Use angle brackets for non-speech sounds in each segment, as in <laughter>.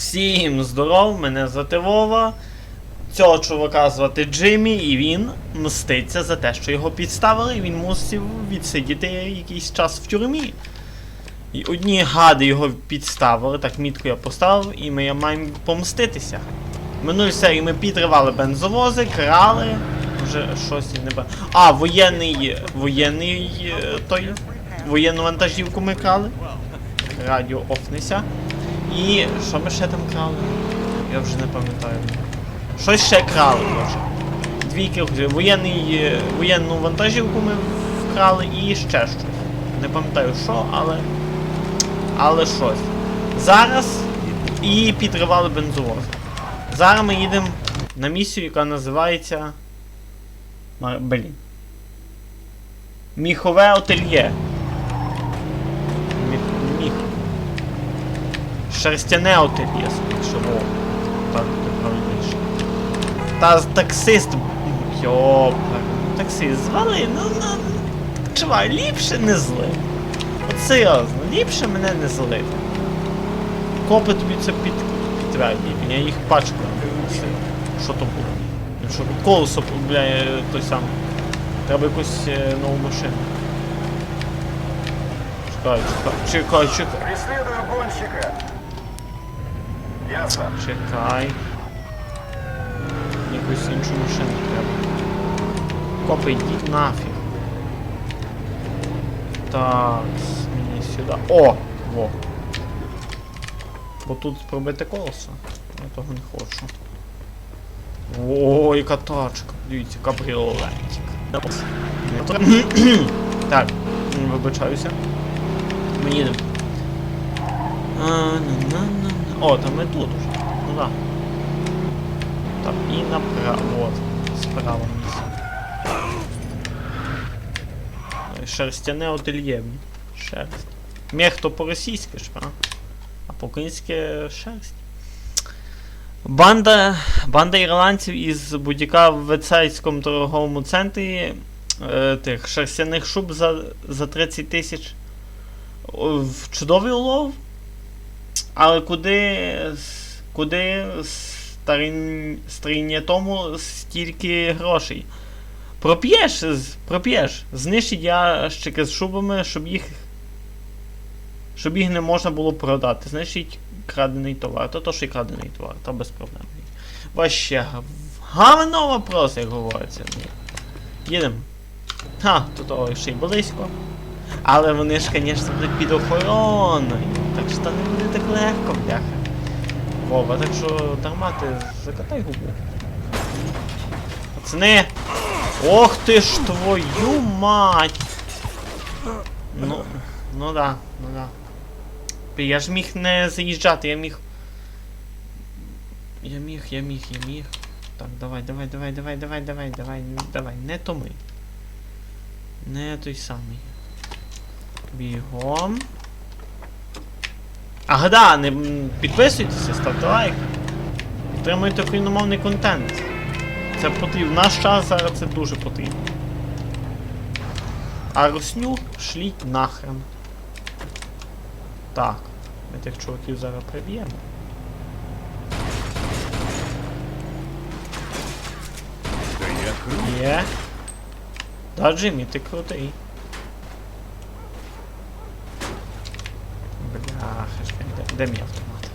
Всім здоров, мене звати Вова. Цього чувака звати Джиммі, і він мститься за те, що його підставили, і він мусив відсидіти якийсь час в тюрмі. І одні гади його підставили, так мітку я поставив, і ми маємо помститися. В минулій серії ми підривали бензовози, крали. Вже щось не бачу. А, воєнний. воєнний е, той. Воєнну вантажівку ми крали. Радіо офнеся. І що ми ще там крали? Я вже не пам'ятаю. Щось ще крали, може. Дві кілки. Воєнний, е, воєнну вантажівку ми вкрали і ще щось. Не пам'ятаю що, але. Але щось. Зараз і підривали бензовоз. Зараз ми їдемо на місію, яка називається. Блін. Міхове ательє. Шерстяне ательє, скоріше, во. Так, правильніше. Та таксист. Йоп. Таксист, звали, ну, ну. Чувак, ліпше не зли. От серйозно, ліпше мене не злити. Копи тобі це під, підтвердять, я їх пачку. Що то було? Ну, Що колесо, бля, той сам. Треба якусь е, нову машину. Чекай, чекай, чекай, чекай. Преследую гонщика. Чекай. Якусь іншу машину треба. Копи, йдіть нафіг. Так, мені сюди. О! Во. Бо тут пробити колесо. Я того не хочу. О, яка тачка. Дивіться, кабріолетик. Так, вибачаюся. Ми їдемо. А, на-на-на-на. О, там ми тут уже. Ну да. Так, і направо. Вот. Справа місце. Шерстяне ательє. Шерсть. Мех то по-російськи ж, а? А по-українськи шерсть. Банда, банда ірландців із будь-яка в Вецайському торговому центрі е, тих шерстяних шуб за, за 30 тисяч. Чудовий улов. Але куди. Куди старіння тому стільки грошей? Проп'єш, проп'єш. Знищить ящики з шубами, щоб їх. Щоб їх не можна було продати. Знищить крадений товар. То то, що й крадений товар, то без проблем. Ваще гавно вопрос, як говориться. Їдемо. Ха, тут ще й близько. Але вони ж, звісно, будуть під охороною. Так що то не так легко, бляха. Вова, так що дарма закатай губу. Пацани! Ох ти ж твою мать! Ну, ну да, ну да. Я ж міг не заїжджати, я міг. Я міг, я міг, я міг. Так, давай, давай, давай, давай, давай, давай, давай, давай, не то ми. Не той самий. Бігом. Ах, да, не підписуйтеся, ставте лайк. Підтримуйте україномовний контент. Це потрібно. В наш час зараз це дуже потрібно. А русню шліть нахрен. Так, ми тих чуваків зараз приб'ємо. Є. Да, Джиммі, ти крутий. Бляха, ж, де, мій автомат?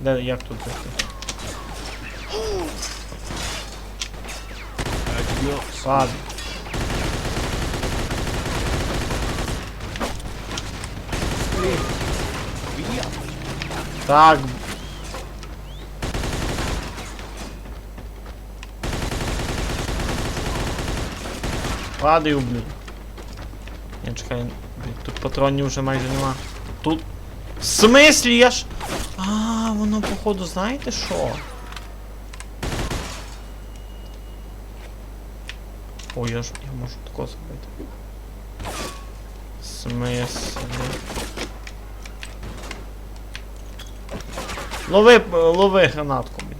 Де, як тут зайти? Ладно. Так. Падаю, блін. Я чекаю, блін, тут патронів вже майже нема. Тут. В смислі я ж. А, воно походу, знаєте що? Ой, я ж. Я можу тако зробити. В смислі. Лови, лови гранатку, блін.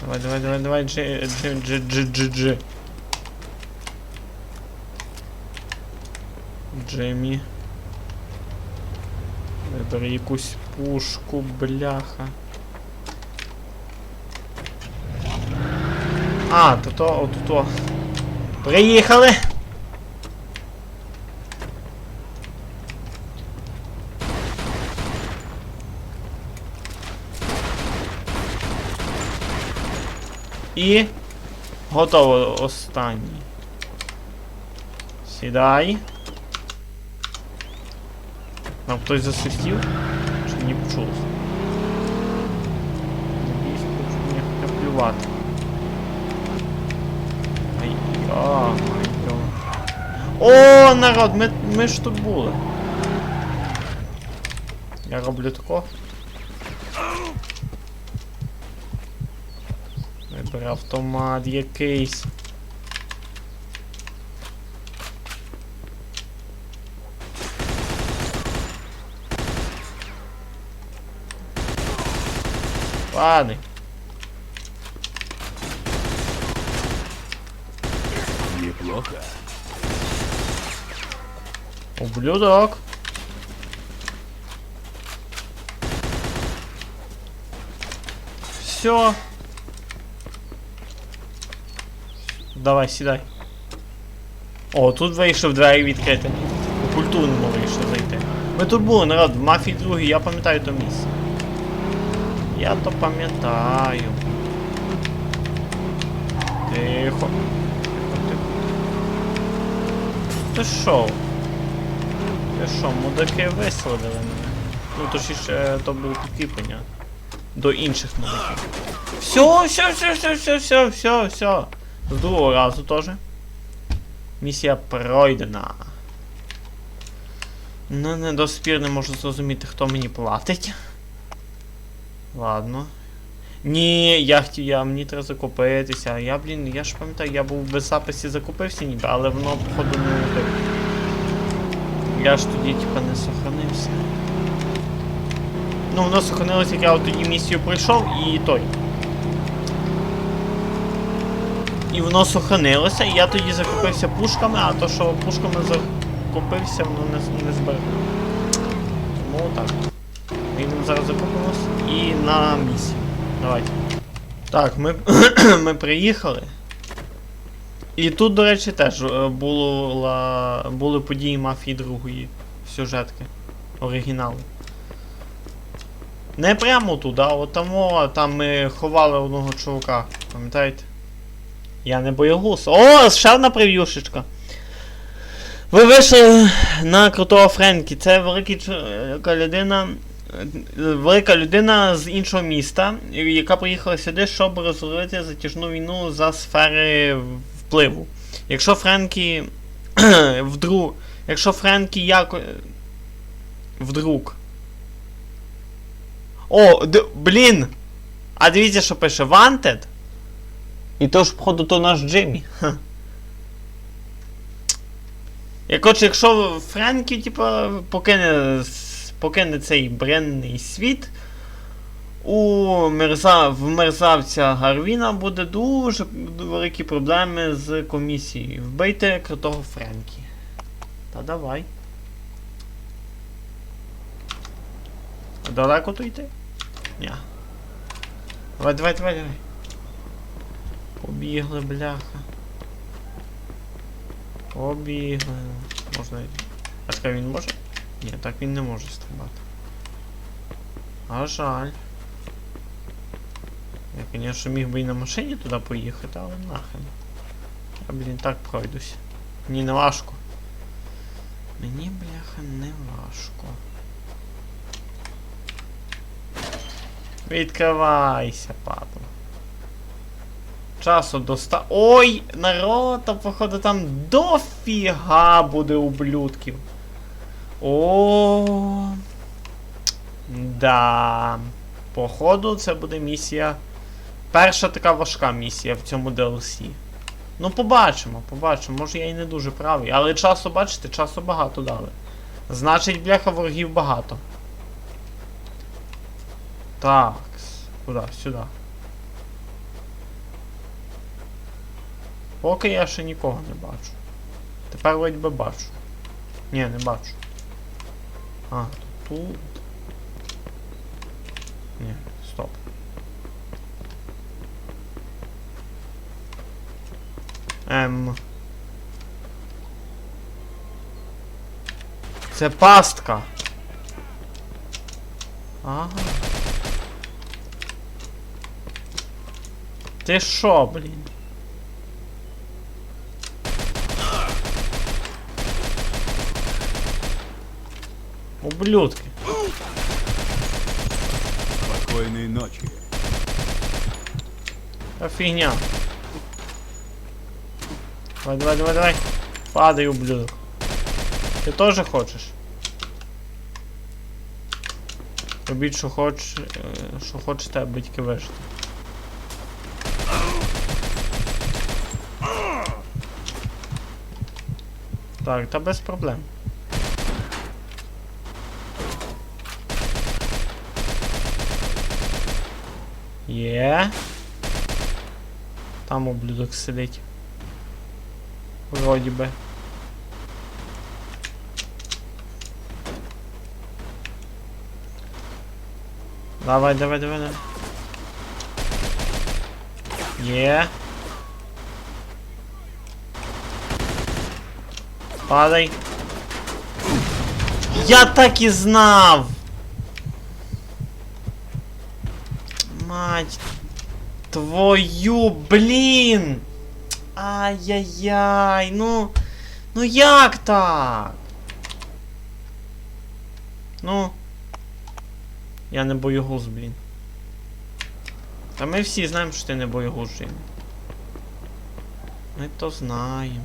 Давай, давай, давай, давай, джи, джи, джи, джи, джи, джи. Джиммі. Вибери якусь пушку, бляха. А, то то, от то. Приїхали! І готово останній. Сідай. Нам хтось засвистів? Чи не почув? Надіюсь, хочу б плювати. Ай, а, майо. О, народ, ми, ми ж тут були. Я роблю тако. Вибери автомат якийсь. Ладно. Неплохо. Ублюдок. Все. Давай, сідай. О, тут вийшов двері відкрити. У культурному вийшов зайти. Ми тут були, народ, в мафії другій, я пам'ятаю то місце. Я то пам'ятаю. Тихо. Тихо, тихо. Ти що? Ти що, мудаки висадили мене? Ну то ж ще то було підкріплення. До інших мудаків. Все, все, все, все, все, все, все, все. З другого разу теж. Місія пройдена. Ну, не до спір не можу зрозуміти, хто мені платить. Ладно. Ні, я хотів, я мені треба закупитися. Я, блін, я ж пам'ятаю, я був без записі закупився ніби, але воно, походу, не так. Я ж тоді, типа, не сохранився. Ну, воно сохранилося, як я от тоді місію пройшов і той. І воно сохранилося, і я тоді закупився пушками, а то, що пушками закупився, воно не, не зберегло. Тому так. Ми йдемо зараз закупимось і на місію. Давайте. Так, ми, <clears throat> ми приїхали. І тут, до речі, теж е, була, були події мафії другої сюжетки. Оригінали. Не прямо туди, а от там, там ми ховали одного чувака, пам'ятаєте? Я не боягуз. О, ще одна прев'юшечка. Ви вийшли на крутого Френкі. Це великий яка людина. Велика людина з іншого міста, яка приїхала сюди, щоб розробити затяжну війну за сфери впливу. Якщо Френкі <clears throat> вдруг. Якщо Френкі яко. Вдруг. О, д- блін! А дивіться, що пише Wanted. І то ж, походу, то наш Джиммі. Ха. Я якщо Френкі, типа, покине, покине цей бренний світ, у мерза, в мерзавця Гарвіна буде дуже великі проблеми з комісією. Вбийте крутого Френкі. Та давай. Далеко то йти? Ні. Давай, давай, давай, давай. Побігли, бляха. Побігли. Можна йти. А так він може? Ні, так він не може стрибати. А жаль. Я, звісно, міг би і на машині туди поїхати, але нахрен. Я, блін, так пройдусь. Мені не важко. Мені, бляха, не важко. Відкривайся, падла. Часу доста. Ой, народ, та походу там дофіга буде ублюдків. О. Да. Походу, це буде місія. Перша така важка місія в цьому DLC. Ну, побачимо, побачимо. Може я і не дуже правий. Але часу, бачите, часу багато дали. Значить, бляха ворогів багато. Так. Куди? Сюди. Поки я ще нікого не бачу. Тепер вроді би бачу. Ні, не бачу. А, тут. Ні, стоп. Ем. Це пастка. Ага. Ти що, блін? Ублюдки. Спокойной ночи. Та фігня. Давай, давай, давай, давай. Падай, ублюдок. Ти теж хочеш? Робіть, що хоч, е, що хочете, аби тільки вижити. Так, та без проблем. Є. Там ублюдок сидить. Вроді би. Давай, давай, давай, давай. Є. Падай. Я так і знав! Мать твою, блін! Ай-яй-яй, ну. Ну як так? Ну. Я не боєгуз, блін. Та ми всі знаємо, що ти не боєгуз, Джиммі. Ми то знаємо.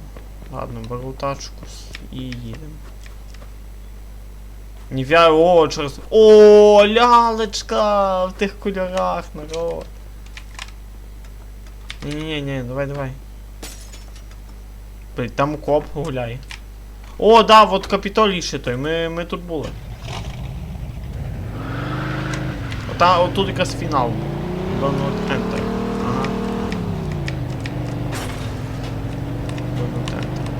Ладно, беру тачку і їдемо. О, через... О, лялечка! В тих кольорах, народ. Ні-ні-ні, давай, давай. Блін, там коп гуляє. О, да, от Капітолій ще той, ми, ми тут були. Ота, отут якраз фінал. Donut Enter. Ага. Donut Enter.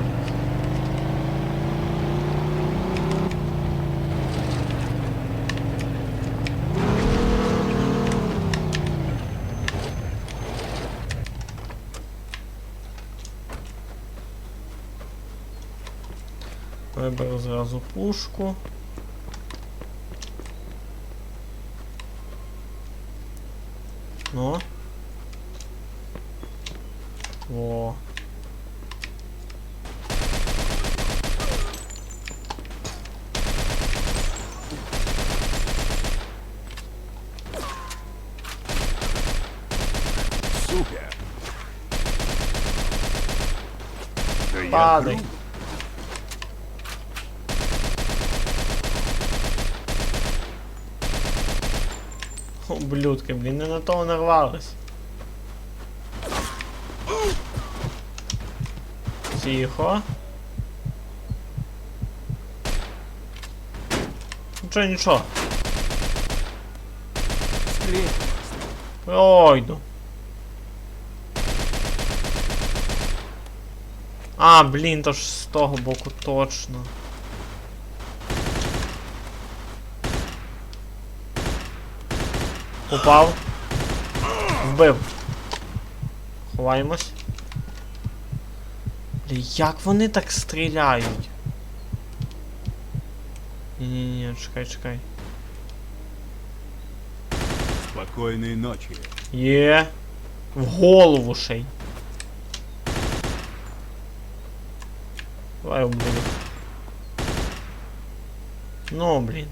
Виберу зразу пушку. Ну. Во. Супер. Падай. Ублюдки, блін, не на того нарвались. Тихо. Нічого, нічого. Пройду. А, блін, то ж з того боку точно. Упав. Вбив. Ховаємось. Бля, як вони так стріляють? Ні-ні-ні, чекай, чекай. Спокойной ночи. Є. В голову ще й. Давай убили. Ну, блін.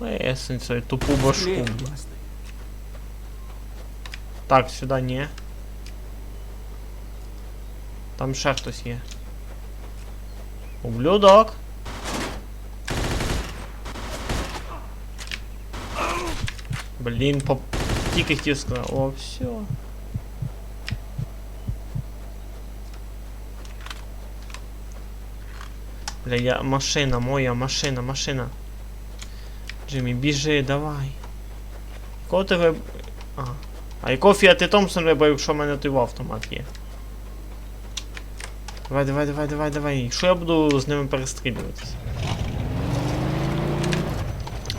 Лесень свою тупу башку. блін. Так, сюди ні. Там ще хтось є. Ублюдок. Блін, по... тільки хотів сказати. О, все. Бля, я... машина, моя машина, машина. Джиммі, біжи, давай. Кого ти виб... А. А якого Фіати Томпсон вибрав, якщо в мене той автомат є? Давай, давай, давай, давай, давай. Якщо я буду з ними перестрілюватися?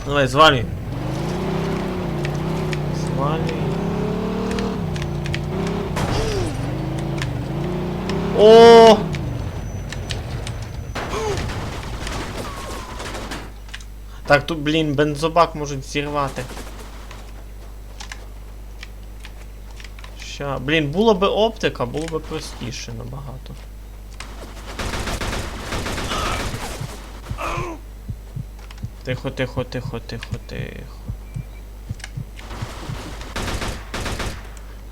Давай, звалюй. Навалюй. О! Так, тут, блін, бензобак можуть зірвати. Ща, блін, було би оптика, було би простіше набагато. Тихо, тихо, тихо, тихо, тихо.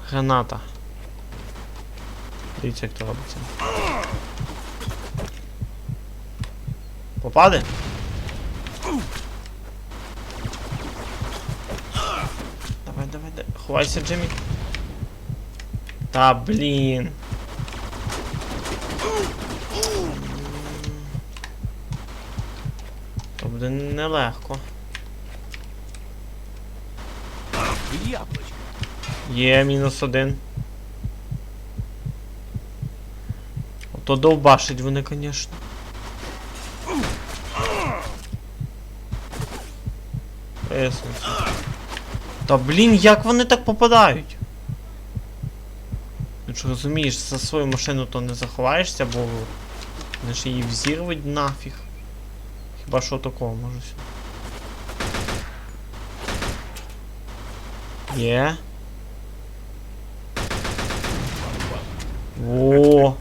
Граната. Дивіться, як то робиться. Попаде? Давай, давай, давай. Ховайся, Джиммі. Та блін. То буде нелегко. Є мінус один. Ото довбашить вони, звісно. Виясниться. Та блін, як вони так попадають? Ну ж розумієш, за свою машину то не заховаєшся, бо вони ж її взірвуть нафіг. Хіба що такого може сюди. Є. О.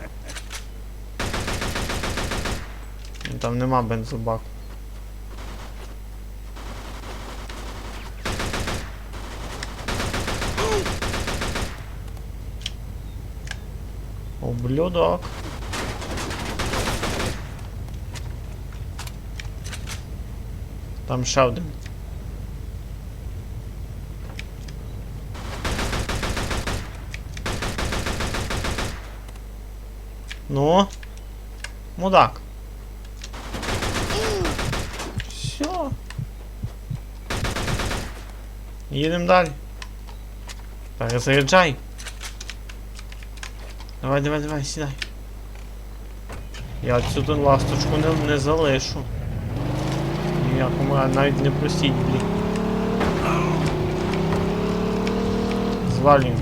Там нема бензобаку. Ублюдок. Там ще один. Ну. Мудак. Все. Їдемо далі. Перезаряджай. Давай, давай, давай, сідай. Я ту ласточку не, не залишу. Ніякому разі, навіть не просіть, блін. Звалюємо.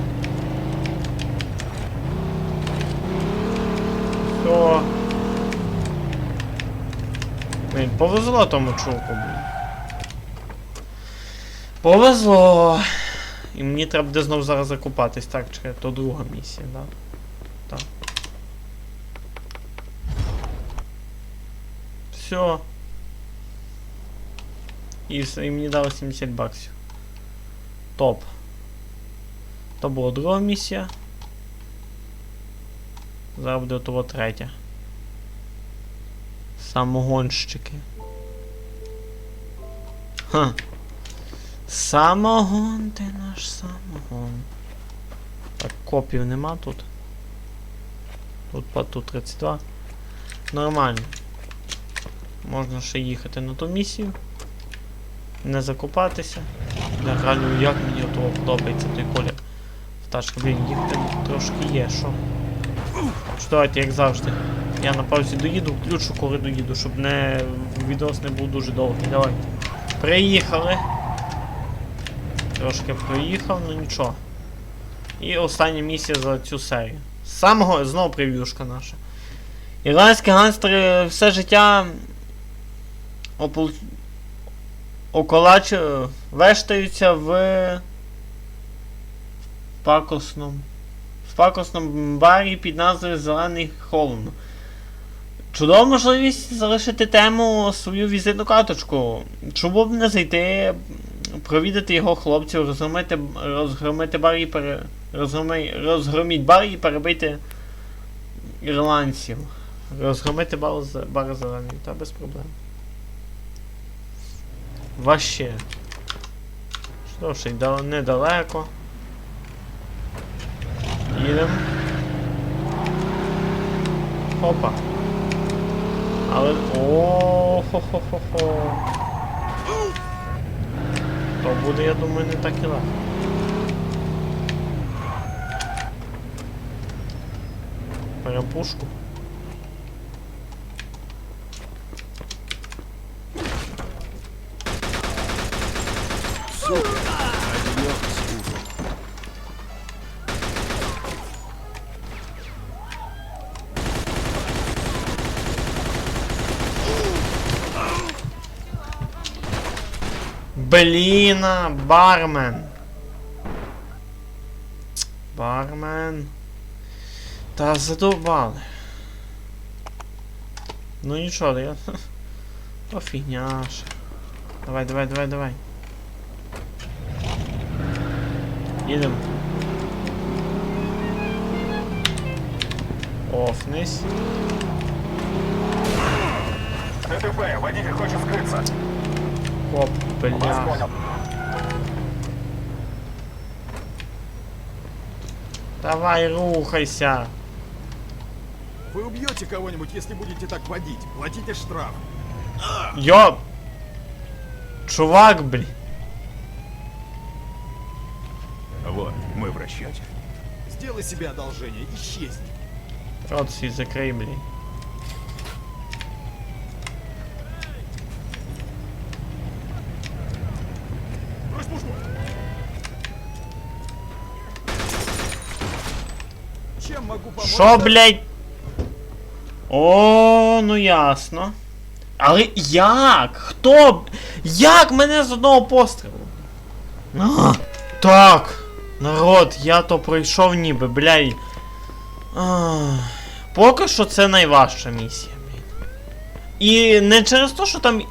Все. Блін, повезло тому чуваку, блін. Повезло. І мені треба буде знов зараз закупатись. Так, чекай, то друга місія, да? Все. І, і мені дали 70 баксів. Топ. То була друга місія. Зараз буде того третя. Самогонщики. Ха. Самогон, ти наш самогон. Так, копів нема тут. Тут по тут 32. Нормально. Можна ще їхати на ту місію. Не закопатися. Я як мені того подобається той колір. В тачка, блін, їхати трошки є, що. Що давайте, як завжди. Я на паузі доїду, включу, коли доїду, щоб не відос не був дуже довгий. Давай. Приїхали. Трошки проїхав, ну нічого. І остання місія за цю серію. З Самого знову прев'юшка наша. Ірландські ганстери все життя опол... околач... вештаються в пакосному в пакосному барі під назвою Зелений Холм. Чудова можливість залишити тему свою візитну карточку. Чому б не зайти, провідати його хлопців, розгромити, розгромити бар і пере, розгроми, розгроміть бар і перебити ірландців. Розгромити бар, бар зелений, та без проблем. Ваще. Що ж, недалеко. Їдемо. Опа. Але. О, хо хо хо хо То буде, я думаю, не так і легко. Берем пушку. Сука! Блин, а, бармен. Бармен. Та задовбали. Ну нічого, я... <laughs> офигняш. Давай, давай, давай, давай. Їдемо. Офнись. ДТП, водитель хочет скрыться. Коп, Вас бля. понял. Давай, рухайся. Вы убьете кого-нибудь, если будете так водить. Платите штраф. Йоп! Чувак, блін. Расчете. Сделай себе одолжение, исчезни. Рот свій закрий, блін. Брось! Чем могу помочь? Що, блядь? О, ну ясно. Але як? Хто? Як мене з одного пострілу? А, так. Народ, я то пройшов ніби, блядь. Поки що це найважча місія, блін. І не через те, що там.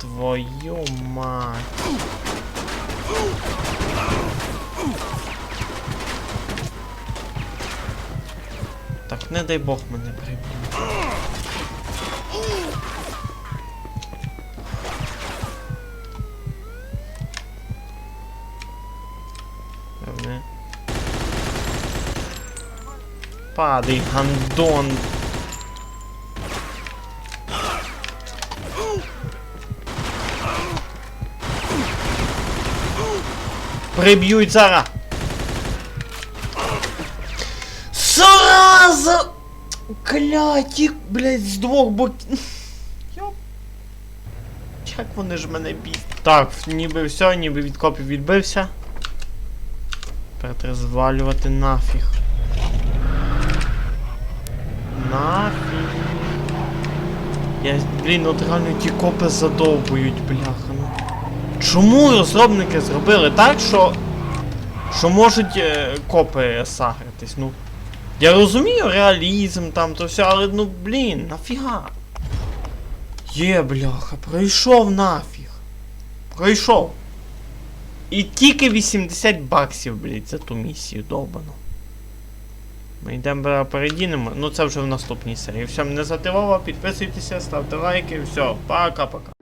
Твою мать. Так, не дай Бог мене приб'є. Падай, гандон. Приб'ють зараз. Зараза! Клять, їх, блядь, з двох боків. Йоп. Як вони ж мене б'ють? Так, ніби все, ніби від копів відбився. Треба нафіг. Нафіг. Я, блін, от реально ті копи задовбують, бляха. Ну. Чому розробники зробили так, що. Що можуть е, копи сагритись, ну. Я розумію реалізм там то все, але ну блін, нафіга. Є, бляха, пройшов нафіг. Пройшов. І тільки 80 баксів, блядь, за ту місію довбану. Ми йдемо бля, передінемо. Ну це вже в наступній серії. Все, мене зативало, підписуйтеся, ставте лайки, все, пока-пока.